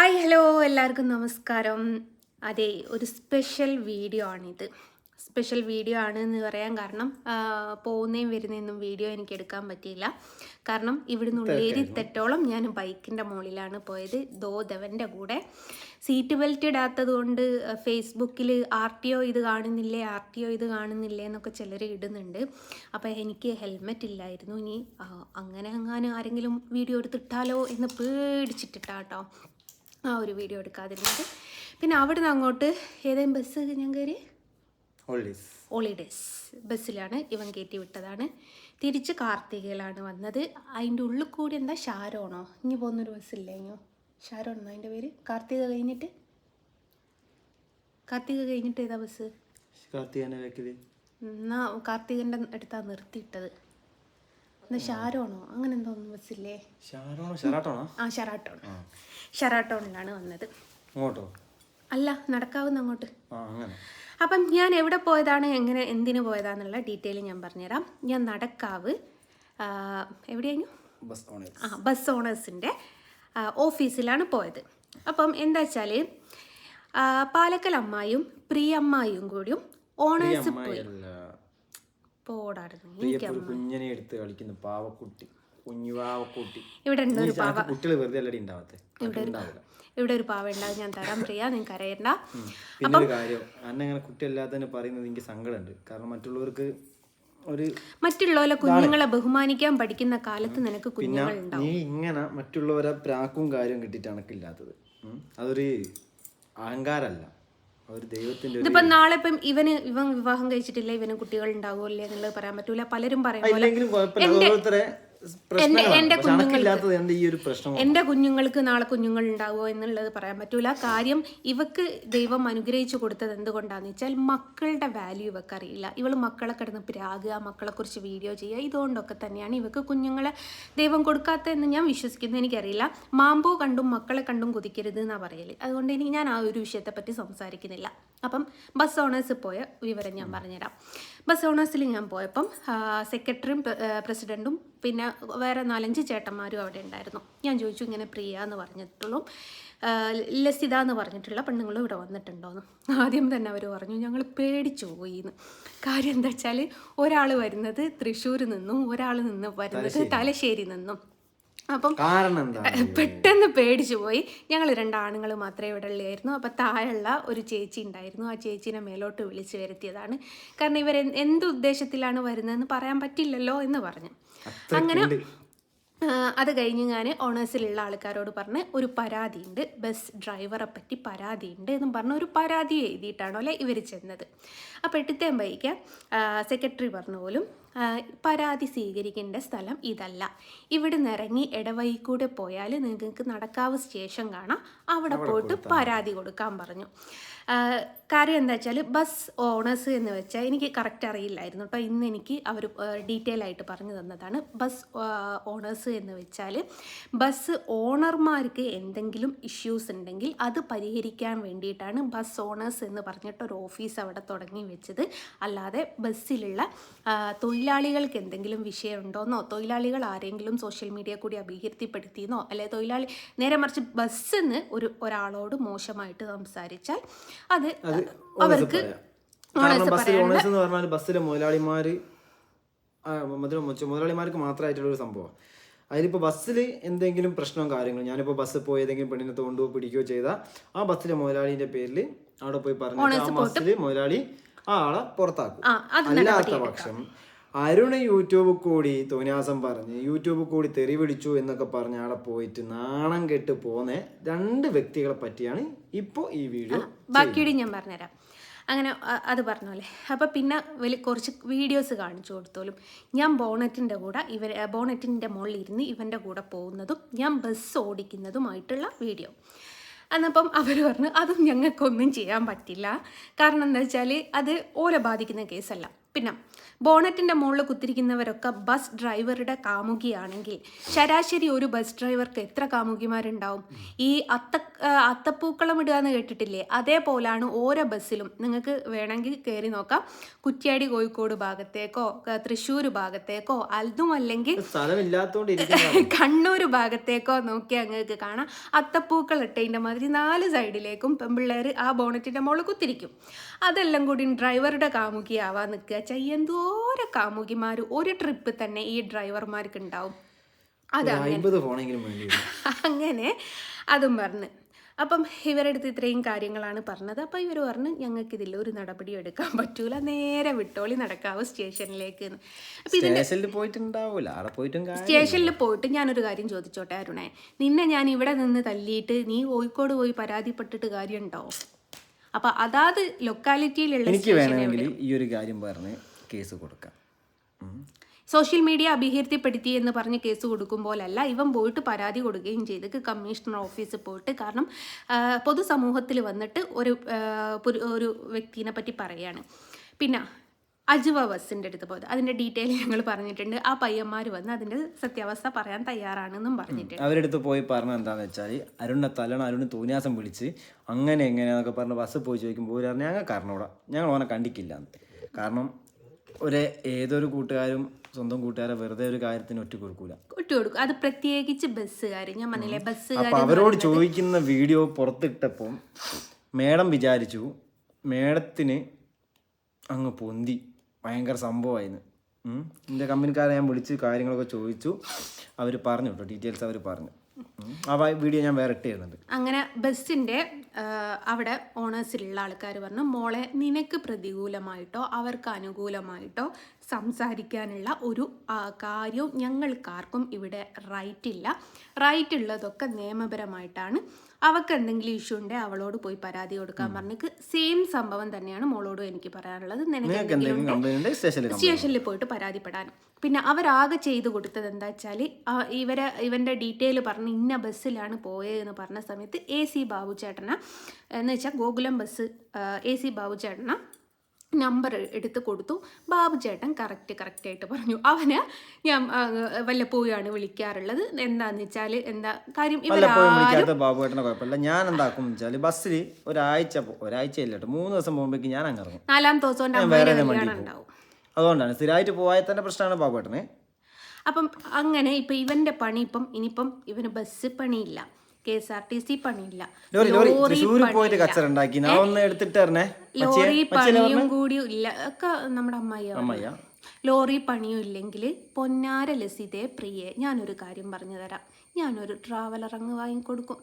Hi hello എല്ലാവർക്കും നമസ്കാരം. അതെ ഒരു സ്പെഷ്യൽ വീഡിയോ ആണിത്. സ്പെഷ്യൽ വീഡിയോ ആണ് എന്ന് പറയാൻ കാരണം പോകുന്നതും വരുന്നതൊന്നും വീഡിയോ എനിക്ക് എടുക്കാൻ പറ്റിയില്ല. കാരണം ഇവിടുന്ന് ഉള്ളേരി തെറ്റോളം ഞാൻ ബൈക്കിന്റെ മുകളിലാണ് പോയത്. ദോദവന്റെ കൂടെ. സീറ്റ് ബെൽറ്റ് ഇടാത്തത് കൊണ്ട് ഫേസ്ബുക്കിൽ ആർ ടി ഒ ഇത് കാണുന്നില്ലേ ആർ ടി ഒ ഇത് കാണുന്നില്ലേ എന്നൊക്കെ ചിലർ ഇടുന്നുണ്ട്. അപ്പോൾ എനിക്ക് ഹെൽമെറ്റ് ഇല്ലായിരുന്നു. ഇനി അങ്ങനെ അങ്ങനെ ആരെങ്കിലും വീഡിയോ എടുത്തിട്ടാലോ എന്ന് പേടിച്ചിട്ടിട്ടാട്ടോ. ആ ഒരു വീഡിയോ എടുക്കാതിരുന്നത്. പിന്നെ അവിടുന്ന് അങ്ങോട്ട് ഏതെങ്കിലും ബസ് ഞാൻ കയറി ഹോളിഡേസ് ബസ്സിലാണ് ഇവൻ കയറ്റി വിട്ടതാണ്. തിരിച്ച് കാർത്തികയിലാണ് വന്നത്. അതിന്റെ ഉള്ളിൽ കൂടി എന്താ? ഷാരോണോ? ഇനി പോകുന്നൊരു ബസ്സില്ലേ ഇനിയോ ഷാരോണോ അതിന്റെ പേര്? കാർത്തിക കഴിഞ്ഞിട്ട്? കാർത്തിക കഴിഞ്ഞിട്ട് ഏതാ ബസ് എന്നാ കാർത്തികന്റെ അടുത്താണ് നിർത്തിയിട്ടത്. എന്നാ ഷാരോണോ? അങ്ങനെ എന്തോ ഒന്നും ബസ്സില്ലേ ആ ഷെറാട്ടോൺ ഷെറാട്ടോണിലാണ് വന്നത്. അല്ല നടക്കാവുന്ന അങ്ങോട്ട്. അപ്പം ഞാൻ എവിടെ പോയതാണ് എങ്ങനെ എന്തിനു പോയതാന്നുള്ള ഡീറ്റെയിൽ ഞാൻ പറഞ്ഞുതരാം. ഞാൻ നടക്കാവ് എവിടെയായിരുന്നു? ആ ബസ് ഓണേഴ്സിന്റെ ഓഫീസിലാണ് പോയത്. അപ്പം എന്താ വെച്ചാൽ പാലക്കൽ അമ്മായും പ്രിയമ്മായും കൂടിയും ഓണേഴ്സ് പോയി. പ്രിയപ്പെട്ട കുഞ്ഞിനെ എടുത്ത് കളിക്കുന്ന പാവക്കുട്ടി. കുഞ്ഞു പാവക്കുട്ടി. ഇവിടെ ഒരു പാവ കുട്ടികൾ വെറുതെ അല്ലടി ഉണ്ടാവത്തെ? ഉണ്ടാവില്ല ഇവിടെ ഒരു പാവ ഉണ്ടാവും. ഞാൻ തരാൻ പ്രിയ നിങ്ങൾക്ക് അറിയണ്ട പിന്നെ ഒരു കാര്യം അന്നെ അങ്ങനെ കുട്ടി അല്ലാത്തതിന് പറയുന്നത് എനിക്ക് സങ്കടമുണ്ട്. കാരണം മറ്റുള്ളവർക്ക് ഒരു മറ്റുള്ളവരെ കുഞ്ഞുങ്ങളെ ബഹുമാനിക്കാൻ പഠിക്കുന്ന കാലത്ത് നിനക്ക് കുഞ്ഞുങ്ങൾ നീ ഇങ്ങനെ മറ്റുള്ളവരെ പ്രാക്കും കാര്യവും കിട്ടിയിട്ട് എനക്കില്ലാത്തത് ഉം. അതൊരു അഹങ്കാരല്ല ഇതിപ്പം നാളെ ഇപ്പം ഇവന് ഇവൻ വിവാഹം കഴിച്ചിട്ടില്ല ഇവന് കുട്ടികൾ ഉണ്ടാവുമല്ലേ എന്നുള്ളത് പറയാൻ പറ്റൂല. പലരും പറയും എന്റെ പ്രശ്നം എന്റെ കുഞ്ഞുങ്ങൾക്ക് നാളെ കുഞ്ഞുങ്ങൾ ഉണ്ടാവുമോ എന്നുള്ളത് പറയാൻ പറ്റൂല. കാര്യം ഇവക്ക് ദൈവം അനുഗ്രഹിച്ചു കൊടുത്തത് എന്തുകൊണ്ടാന്ന് വെച്ചാൽ മക്കളുടെ വാല്യൂ ഇവക്ക് അറിയില്ല ഇവൾ മക്കളെ കിടന്ന് മക്കളെ കുറിച്ച് വീഡിയോ ചെയ്യുക ഇതുകൊണ്ടൊക്കെ തന്നെയാണ് ഇവക്ക് കുഞ്ഞുങ്ങളെ ദൈവം കൊടുക്കാത്തതെന്ന് ഞാൻ വിശ്വസിക്കുന്നു. എനിക്കറിയില്ല. മാമ്പോ കണ്ടും മക്കളെ കണ്ടും കുതിക്കരുത് എന്നാണ് പറയൽ. അതുകൊണ്ട് എനിക്ക് ഞാൻ ആ ഒരു വിഷയത്തെ പറ്റി സംസാരിക്കുന്നില്ല. അപ്പം ബസ് ഓണേഴ്സ് പോയ വിവരം ഞാൻ പറഞ്ഞുതരാം. ബസ് ഓണേഴ്സിൽ ഞാൻ പോയപ്പം സെക്രട്ടറിയും പ്രസിഡന്റും പിന്നെ വേറെ നാലഞ്ച് ചേട്ടന്മാരും അവിടെ ഉണ്ടായിരുന്നു. ഞാൻ ചോദിച്ചു ഇങ്ങനെ പ്രിയ എന്ന് പറഞ്ഞിട്ടുള്ളൂ ലസിത എന്ന് പറഞ്ഞിട്ടുള്ള പെണ്ണുങ്ങളും ഇവിടെ വന്നിട്ടുണ്ടോയെന്ന് ആദ്യം തന്നെ അവർ പറഞ്ഞു ഞങ്ങൾ പേടിച്ചു പോയി എന്ന് കാര്യം എന്താ വെച്ചാൽ ഒരാൾ വരുന്നത് തൃശ്ശൂർ നിന്നും ഒരാൾ നിന്ന് വരുന്നത് തലശ്ശേരി നിന്നും. അപ്പം പെട്ടെന്ന് പേടിച്ചു പോയി. ഞങ്ങൾ രണ്ടാണുങ്ങൾ മാത്രമേ ഇവിടെ ഉള്ളായിരുന്നു അപ്പം താഴെയുള്ള ഒരു ചേച്ചി ഉണ്ടായിരുന്നു. ആ ചേച്ചീനെ മേലോട്ട് വിളിച്ച് വരുത്തിയതാണ്. കാരണം ഇവർ എന്ത് ഉദ്ദേശത്തിലാണ് വരുന്നതെന്ന് പറയാൻ പറ്റില്ലല്ലോ എന്ന് പറഞ്ഞു. അങ്ങനെ അത് കഴിഞ്ഞ് ഞാൻ ഓണേഴ്സിലുള്ള ആൾക്കാരോട് പറഞ്ഞ് ഒരു പരാതിയുണ്ട്. ബസ് ഡ്രൈവറെ പറ്റി പരാതിയുണ്ട് എന്നും പറഞ്ഞ് ഒരു പരാതി എഴുതിയിട്ടാണോ അല്ലെ ഇവർ ചെന്നത്. അപ്പോൾ എട്ടിത്തേം ബൈക്ക് സെക്രട്ടറി പറഞ്ഞ പോലും പരാതി സ്വീകരിക്കേണ്ട സ്ഥലം ഇതല്ല. ഇവിടുന്ന് ഇറങ്ങി ഇടവഴി കൂടെ പോയാൽ നിങ്ങൾക്ക് നടക്കാവ് സ്റ്റേഷൻ കാണാം. അവിടെ പോയിട്ട് പരാതി കൊടുക്കാൻ പറഞ്ഞു. കാര്യം എന്താ വെച്ചാൽ ബസ് ഓണേഴ്സ് എന്ന് വെച്ചാൽ എനിക്ക് കറക്റ്റ് അറിയില്ലായിരുന്നു കേട്ടോ ഇന്ന് എനിക്ക് അവർ ഡീറ്റെയിൽ ആയിട്ട് പറഞ്ഞു തന്നതാണ്. ബസ് ഓണേഴ്സ് എന്ന് വെച്ചാൽ ബസ് ഓണർമാർക്ക് എന്തെങ്കിലും ഇഷ്യൂസ് ഉണ്ടെങ്കിൽ അത് പരിഹരിക്കാൻ വേണ്ടിയിട്ടാണ് ബസ് ഓണേഴ്സ് എന്ന് പറഞ്ഞിട്ട് ഒരു ഓഫീസ് അവിടെ തുടങ്ങി വെച്ചത്. അല്ലാതെ ബസ്സിലുള്ള ആ, തൊഴിലാളികൾക്ക് എന്തെങ്കിലും വിഷയമുണ്ടോന്നോ? തൊഴിലാളികൾ ആരെങ്കിലും സോഷ്യൽ മീഡിയ കൂടി അഭികീർത്തിപ്പെടുത്തിയെന്നോ അല്ലെ തൊഴിലാളി നേരെ മറിച്ച് ബസ്സിന്ന് ഒരു ഒരാളോട് മോശമായിട്ട് സംസാരിച്ചാൽ അത് അവർക്ക് കാരണം ബസ്സിൽ ഓണേഴ്സ് എന്ന് പറഞ്ഞാൽ ബസ്സിലെ മുതലാളിമാര് ആ, മുതല- മുച്ച- മുതലാളിമാർക്ക് മാത്രമായിട്ടുള്ള ഒരു സംഭവം. അതിലിപ്പോ ബസ്സിൽ എന്തെങ്കിലും പ്രശ്നവും കാര്യങ്ങളും ഞാനിപ്പോ ബസ്സിൽ പോയി ഏതെങ്കിലും പെണ്ണിനെ തോണ്ടുകയോ പിടിക്കുകയോ ചെയ്താൽ ആ ബസ്സിലെ മുതലാളിന്റെ പേരിൽ അവിടെ പോയി പറഞ്ഞു ആ ബസ്സിൽ മുതലാളി ആ ആളെ പുറത്താക്കും. അല്ലാത്ത പക്ഷം അരുണ് യൂട്യൂബ് കൂടി തോന്നിയാസം പറഞ്ഞ് യൂട്യൂബ് കൂടി തെറി പിടിച്ചു എന്നൊക്കെ പറഞ്ഞ് അവിടെ പോയിട്ട് നാണം കെട്ട് പോന്നെ രണ്ട് വ്യക്തികളെ പറ്റിയാണ് ഇപ്പോൾ ഈ വീഡിയോ ബാക്കിയുടെ ഞാൻ പറഞ്ഞുതരാം. അങ്ങനെ അത് അത് അല്ലേ? അപ്പോൾ പിന്നെ വലിയ കുറച്ച് വീഡിയോസ് കാണിച്ചു കൊടുത്തോളും. ഞാൻ ബോണറ്റിന്റെ കൂടെ ഇവർ ബോണറ്റിന്റെ മുകളിൽ ഇരുന്ന് ഇവന്റെ കൂടെ പോകുന്നതും ഞാൻ ബസ് ഓടിക്കുന്നതുമായിട്ടുള്ള വീഡിയോ. എന്നപ്പം അവർ പറഞ്ഞു അതും ഞങ്ങൾക്കൊന്നും ചെയ്യാൻ പറ്റില്ല. കാരണം എന്താ വെച്ചാൽ അത് ഓരോ ബാധിക്കുന്ന കേസല്ല പിന്നെ ബോണറ്റിന്റെ മുകളിൽ കുത്തിരിക്കുന്നവരൊക്കെ ബസ് ഡ്രൈവറുടെ കാമുകിയാണെങ്കിൽ ശരാശരി ഒരു ബസ് ഡ്രൈവർക്ക് എത്ര കാമുകിമാരുണ്ടാവും? ഈ അത്ത അത്തപ്പൂക്കളം ഇടുക എന്ന് കേട്ടിട്ടില്ലേ? അതേപോലാണ് ഓരോ ബസ്സിലും നിങ്ങൾക്ക് വേണമെങ്കിൽ കയറി നോക്കാം. കുറ്റ്യാടി കോഴിക്കോട് ഭാഗത്തേക്കോ തൃശ്ശൂർ ഭാഗത്തേക്കോ അതും അല്ലെങ്കിൽ കണ്ണൂർ ഭാഗത്തേക്കോ നോക്കിയാൽ നിങ്ങൾക്ക് കാണാം. അത്തപ്പൂക്കൾ ഇട്ടതിന്റെ മാതിരി നാല് സൈഡിലേക്കും പെമ്പിള്ളേർ ആ ബോണറ്റിന്റെ മുകളിൽ കുത്തിരിക്കും. അതെല്ലാം കൂടി ഡ്രൈവറുടെ കാമുകിയാവാൻ നിൽക്കുക. വെച്ചാൽ എന്തോരം കാമുകിമാർ ഒരു ട്രിപ്പ് തന്നെ ഈ ഡ്രൈവർമാർക്ക് ഉണ്ടാവും അതാണ് അങ്ങനെ അതും പറഞ്ഞ്. അപ്പം ഇവരടുത്ത് ഇത്രയും കാര്യങ്ങളാണ് പറഞ്ഞത്. അപ്പം ഇവർ പറഞ്ഞ് ഞങ്ങൾക്ക് ഇതിൽ ഒരു നടപടി എടുക്കാൻ പറ്റൂല. നേരെ വിട്ടോളി നടക്കാവൂ സ്റ്റേഷനിലേക്ക് സ്റ്റേഷനിൽ പോയിട്ടുണ്ടാവൂല. സ്റ്റേഷനിൽ പോയിട്ട് ഞാനൊരു കാര്യം ചോദിച്ചോട്ടെ അരുണേ. നിന്നെ ഞാൻ ഇവിടെ നിന്ന് തല്ലിയിട്ട് നീ കോഴിക്കോട് പോയി പരാതിപ്പെട്ടിട്ട് കാര്യമുണ്ടോ അപ്പം അതാത് ലൊക്കാലിറ്റിയിലുള്ള എനിക്ക് വേണമെങ്കിൽ ഈ ഒരു കാര്യം പറഞ്ഞ് കേസ് കൊടുക്കാം. സോഷ്യൽ മീഡിയ അഭിഹീർത്തിപ്പെടുത്തി എന്ന് പറഞ്ഞ് കേസ് കൊടുക്കുമ്പോഴല്ല ഇവൻ പോയിട്ട് പരാതി കൊടുക്കുകയും ചെയ്ത്. കമ്മീഷണർ ഓഫീസിൽ പോയിട്ട് കാരണം പൊതുസമൂഹത്തിൽ വന്നിട്ട് ഒരു ഒരു വ്യക്തിനെ പറ്റി പറയാണ്. പിന്നെ അജുവ ബസ്സിന്റെ അടുത്ത് പോയത്. അതിന്റെ ഡീറ്റെയിൽ ഞങ്ങൾ പറഞ്ഞിട്ടുണ്ട്. ആ പയ്യന്മാർ വന്ന് അതിന്റെ സത്യാവസ്ഥ പറയാൻ തയ്യാറാണെന്നും പറഞ്ഞിട്ടുണ്ട്. അവരുടെ അടുത്ത് പോയി പറഞ്ഞ എന്താണെന്ന് വെച്ചാൽ അരുണിനെ തലണ അരുണ് തോന്നിയാസം വിളിച്ച് അങ്ങനെ എങ്ങനെയാന്നൊക്കെ പറഞ്ഞ് ബസ് പോയി ചോദിക്കുമ്പോൾ ഒരു പറഞ്ഞു ഞങ്ങൾ അറിഞ്ഞൂടാ ഞങ്ങൾ ഓനെ കണ്ടിക്കില്ല. കാരണം ഒരു ഏതൊരു കൂട്ടുകാരും സ്വന്തം കൂട്ടുകാരെ വെറുതെ ഒരു കാര്യത്തിന് ഒറ്റ കൊടുക്കൂല. ഒറ്റ കൊടുക്കും. അത് പ്രത്യേകിച്ച് ബസ്സുകാർ ഞാൻ പറഞ്ഞില്ലേ ബസ്സുകാർ അവരോട് ചോദിക്കുന്ന വീഡിയോ പുറത്തിട്ടപ്പം മേഡം വിചാരിച്ചു മേഡത്തിന് അങ്ങ് പൊന്തി. ഭയങ്കര സംഭവമായിരുന്നു. എന്റെ കമ്പനിക്കാരെ ഞാൻ വിളിച്ച് കാര്യങ്ങളൊക്കെ ചോദിച്ചു. അവർ പറഞ്ഞു കേട്ടോ ഡീറ്റെയിൽസ് അവർ പറഞ്ഞു. ആ വീഡിയോ ഞാൻ വേറെ ഇട്ട് അങ്ങനെ ബസ്സിന്റെ അവിടെ ഓണേഴ്സിലുള്ള ആൾക്കാർ പറഞ്ഞു മോളെ നിനക്ക് പ്രതികൂലമായിട്ടോ അവർക്ക് അനുകൂലമായിട്ടോ സംസാരിക്കാനുള്ള ഒരു കാര്യവും ഞങ്ങൾക്കാർക്കും ഇവിടെ റൈറ്റ് ഇല്ല റൈറ്റ് ഉള്ളതൊക്കെ നിയമപരമായിട്ടാണ്. അവൾക്ക് എന്തെങ്കിലും ഇഷ്യൂ ഉണ്ടെങ്കിൽ അവളോട് പോയി പരാതി കൊടുക്കാൻ പറഞ്ഞിട്ട് സെയിം സംഭവം തന്നെയാണ് മോളോടും എനിക്ക് പറയാനുള്ളത്. നിനക്ക് സ്റ്റേഷനിൽ പോയിട്ട് പരാതിപ്പെടാൻ. പിന്നെ അവരാകെ ചെയ്ത് കൊടുത്തത് എന്താ വെച്ചാൽ ഇവരെ ഇവന്റെ ഡീറ്റെയിൽ പറഞ്ഞ് ഇന്ന ബസ്സിലാണ് പോയതെന്ന് പറഞ്ഞ സമയത്ത് എ സി ബാബു ചേട്ടന എന്ന് വെച്ചാൽ Gokulam bus A C Babu ചേട്ടന number എടുത്ത് കൊടുത്തു. ബാബു ചേട്ടൻ കറക്റ്റ് കറക്റ്റായിട്ട് പറഞ്ഞു. അവന് ഞാൻ വല്ലപ്പോഴാണ് വല്ലപ്പോഴുമാണ് വിളിക്കാറുള്ളത്. എന്താന്ന് വെച്ചാൽ എന്താ കാര്യം വിളിക്കാത്ത ബാബു ചേട്ടനെ കുഴപ്പമില്ല. ഞാൻ എന്താക്കും വെച്ചാൽ ബസ്സിൽ ഒരാഴ്ച ഒരാഴ്ച ഇല്ല കേട്ടോ മൂന്ന് ദിവസം പോകുമ്പോഴേക്ക് ഞാൻ അങ്ങ് ഇറങ്ങും. നാലാം ദിവസം വേറെ ഉണ്ടാവും. അതുകൊണ്ടാണ് സ്ഥിരമായിട്ട് പോയാൽ തന്നെ പ്രശ്നമാണ് ബാബു ചേട്ടന് അപ്പം അങ്ങനെ ഇപ്പം ഇവന്റെ പണി ഇപ്പം ഇനിയിപ്പം ഇവന് ബസ് പണിയില്ല. K S R T C പണിയില്ല. ലോറി പണിയും കൂടി ഇല്ല. ഒക്കെ നമ്മുടെ അമ്മയ്യ ലോറി പണിയും ഇല്ലെങ്കിൽ പൊന്നാര ലസിതേ പ്രിയെ ഞാനൊരു കാര്യം പറഞ്ഞു തരാം. ഞാനൊരു ട്രാവലർ അങ്ങ് വാങ്ങിക്കൊടുക്കും.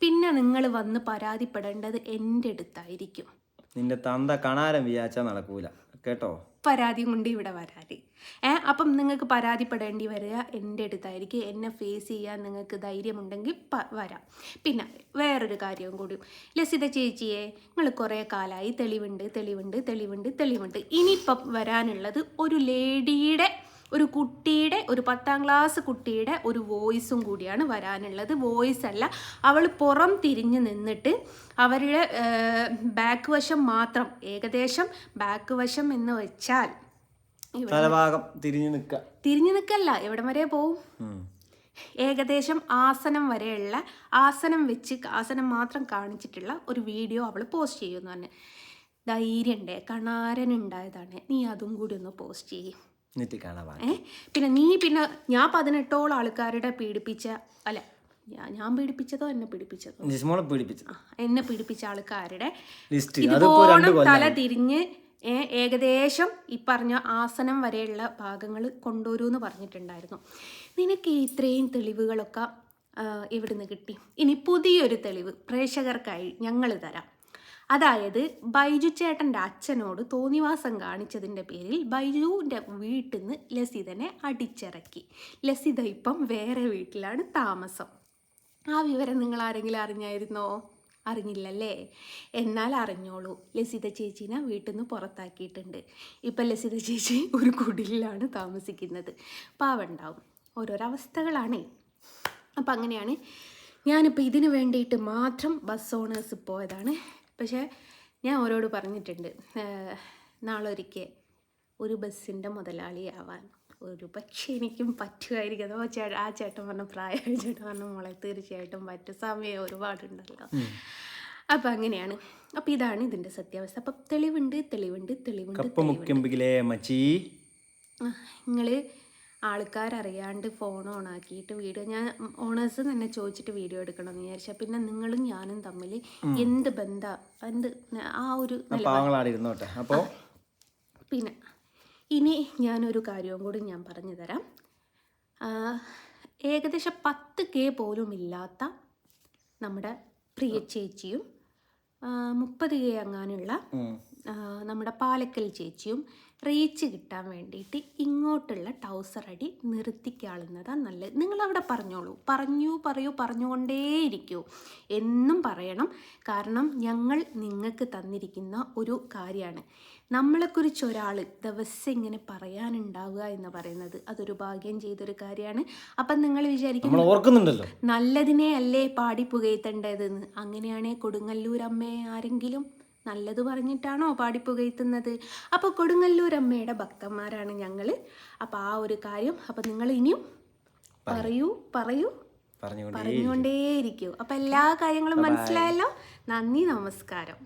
പിന്നെ നിങ്ങൾ വന്ന് പരാതിപ്പെടേണ്ടത് എന്റെ അടുത്തായിരിക്കും. നിന്റെ തന്ത കണാരം വിചാരിച്ചാൽ നടക്കൂല. കേട്ടോ? പരാതി കൊണ്ട് ഇവിടെ വരാതി ഏ അപ്പം നിങ്ങൾക്ക് പരാതിപ്പെടേണ്ടി വരിക എന്റെ അടുത്തായിരിക്കും. എന്നെ ഫേസ് ചെയ്യാൻ നിങ്ങൾക്ക് ധൈര്യമുണ്ടെങ്കിൽ പ വരാം. പിന്നെ വേറൊരു കാര്യവും കൂടി. ലസിത ചേച്ചിയെ നിങ്ങൾ കുറേ കാലമായി തെളിവുണ്ട് തെളിവുണ്ട് തെളിവുണ്ട് തെളിവുണ്ട്. ഇനിയിപ്പം വരാനുള്ളത് ഒരു ലേഡിയുടെ ഒരു കുട്ടിയുടെ ഒരു പത്താം ക്ലാസ് കുട്ടിയുടെ ഒരു വോയിസും കൂടിയാണ് വരാനുള്ളത്. വോയിസ് അല്ല അവൾ പുറം തിരിഞ്ഞ് നിന്നിട്ട് അവരുടെ ബാക്ക് വശം മാത്രം ഏകദേശം ബാക്ക് വശം എന്ന് വെച്ചാൽ തിരിഞ്ഞു നിൽക്കുക. തിരിഞ്ഞു നിൽക്കല്ല എവിടം വരെ പോവും? ഏകദേശം ആസനം വരെയുള്ള ആസനം വെച്ച് ആസനം മാത്രം കാണിച്ചിട്ടുള്ള ഒരു വീഡിയോ അവൾ പോസ്റ്റ് ചെയ്യുമെന്ന് പറഞ്ഞു. ധൈര്യണ്ടേ കണാരൻ ഉണ്ടായതാണ്. നീ അതും കൂടി ഒന്ന് പോസ്റ്റ് ചെയ്യും. ഏ? പിന്നെ നീ പിന്നെ ഞാൻ പതിനെട്ടോളം ആൾക്കാരുടെ പീഡിപ്പിച്ച അല്ല ഞാൻ പീഡിപ്പിച്ചതോ എന്നെ പീഡിപ്പിച്ചതോ? പീഡിപ്പിച്ചു എന്നെ പീഡിപ്പിച്ച ആൾക്കാരുടെ കൊല്ലം തല തിരിഞ്ഞ് ഏകദേശം ഈ പറഞ്ഞ ആസനം വരെയുള്ള ഭാഗങ്ങൾ കൊണ്ടുവരൂ എന്ന് പറഞ്ഞിട്ടുണ്ടായിരുന്നു. നിനക്ക് ഇത്രയും തെളിവുകളൊക്കെ ഇവിടുന്ന് കിട്ടി? ഇനി പുതിയൊരു തെളിവ് പ്രേക്ഷകർക്കായി ഞങ്ങൾ തരാം. അതായത് ബൈജു ചേട്ടന്റെ അച്ഛനോട് തോന്നിവാസം കാണിച്ചതിന്റെ പേരിൽ ബൈജുവിന്റെ വീട്ടിൽ നിന്ന് ലസിതനെ അടിച്ചിറക്കി. ലസിത ഇപ്പം വേറെ വീട്ടിലാണ് താമസം. ആ വിവരം നിങ്ങൾ ആരെങ്കിലും അറിഞ്ഞായിരുന്നോ? അറിഞ്ഞില്ലല്ലേ? എന്നാൽ അറിഞ്ഞോളൂ. ലസിത ചേച്ചീനെ വീട്ടിൽ നിന്ന് പുറത്താക്കിയിട്ടുണ്ട്. ഇപ്പം ലസിത ചേച്ചി ഒരു കുടിലാണ് താമസിക്കുന്നത്. പാവുണ്ടാവും ഓരോരോ അവസ്ഥകളാണേ അപ്പം അങ്ങനെയാണ് ഞാനിപ്പോൾ ഇതിന് വേണ്ടിയിട്ട് മാത്രം ബസ് ഓണേഴ്സ് പോയതാണ്. പക്ഷേ ഞാൻ അവരോട് പറഞ്ഞിട്ടുണ്ട് നാളൊരിക്കൽ ഒരു ബസ്സിന്റെ മുതലാളിയാവാൻ ഒരു പക്ഷേ എനിക്കും പറ്റുമായിരിക്കും. അതോ ചേ ആ ചേട്ടൻ പറഞ്ഞ പ്രായമായ ചേട്ടൻ പറഞ്ഞ മോളെ തീർച്ചയായിട്ടും പറ്റും. സമയം ഒരുപാടുണ്ടല്ലോ. അപ്പം അങ്ങനെയാണ്. അപ്പം ഇതാണ് ഇതിന്റെ സത്യാവസ്ഥ. അപ്പം തെളിവുണ്ട് തെളിവുണ്ട് തെളിവുണ്ട് നിങ്ങൾ ആൾക്കാരറിയാണ്ട് ഫോൺ ഓൺ ആക്കിയിട്ട് വീഡിയോ ഞാൻ ഓണേഴ്സ് തന്നെ ചോദിച്ചിട്ട് വീഡിയോ എടുക്കണം എന്ന് വിചാരിച്ചാൽ പിന്നെ നിങ്ങളും ഞാനും തമ്മിൽ എന്ത് ബന്ധ എന്ത് ആ ഒരു അപ്പോൾ പിന്നെ ഇനി ഞാനൊരു കാര്യവും കൂടി ഞാൻ പറഞ്ഞു തരാം. ഏകദേശം പത്ത് കെ പോലും ഇല്ലാത്ത നമ്മുടെ പ്രിയ ചേച്ചിയും മുപ്പത് കെ അങ്ങാനുള്ള നമ്മുടെ പാലക്കൽ ചേച്ചിയും റീച്ച് കിട്ടാൻ വേണ്ടിയിട്ട് ഇങ്ങോട്ടുള്ള ടൗസർ അടി നിർത്തിക്കാളുന്നതാണ് നല്ലത്. നിങ്ങളവിടെ പറഞ്ഞോളൂ. പറഞ്ഞു പറയൂ പറഞ്ഞുകൊണ്ടേയിരിക്കൂ. എന്നും പറയണം. കാരണം ഞങ്ങൾ നിങ്ങൾക്ക് തന്നിരിക്കുന്ന ഒരു കാര്യമാണ്. നമ്മളെക്കുറിച്ച് ഒരാൾ ദിവസം ഇങ്ങനെ പറയാനുണ്ടാവുക എന്ന് പറയുന്നത് അതൊരു ഭാഗ്യം ചെയ്തൊരു കാര്യമാണ്. അപ്പം നിങ്ങൾ വിചാരിക്കും നല്ലതിനെ അല്ലേ പാടി പുകയത്തേണ്ടതെന്ന്. അങ്ങനെയാണേ കൊടുങ്ങല്ലൂർ അമ്മയെ ആരെങ്കിലും നല്ലത് പറഞ്ഞിട്ടാണോ പാടി പുകയത്തുന്നത് അപ്പോൾ കൊടുങ്ങല്ലൂർ അമ്മയുടെ ഭക്തന്മാരാണ് ഞങ്ങൾ അപ്പോൾ ആ ഒരു കാര്യം അപ്പോൾ നിങ്ങൾ ഇനിയും പറയൂ. പറയൂ പറഞ്ഞുകൊണ്ട് പറഞ്ഞുകൊണ്ടേയിരിക്കൂ. അപ്പോൾ എല്ലാ കാര്യങ്ങളും മനസ്സിലായല്ലോ? നന്ദി നമസ്കാരം.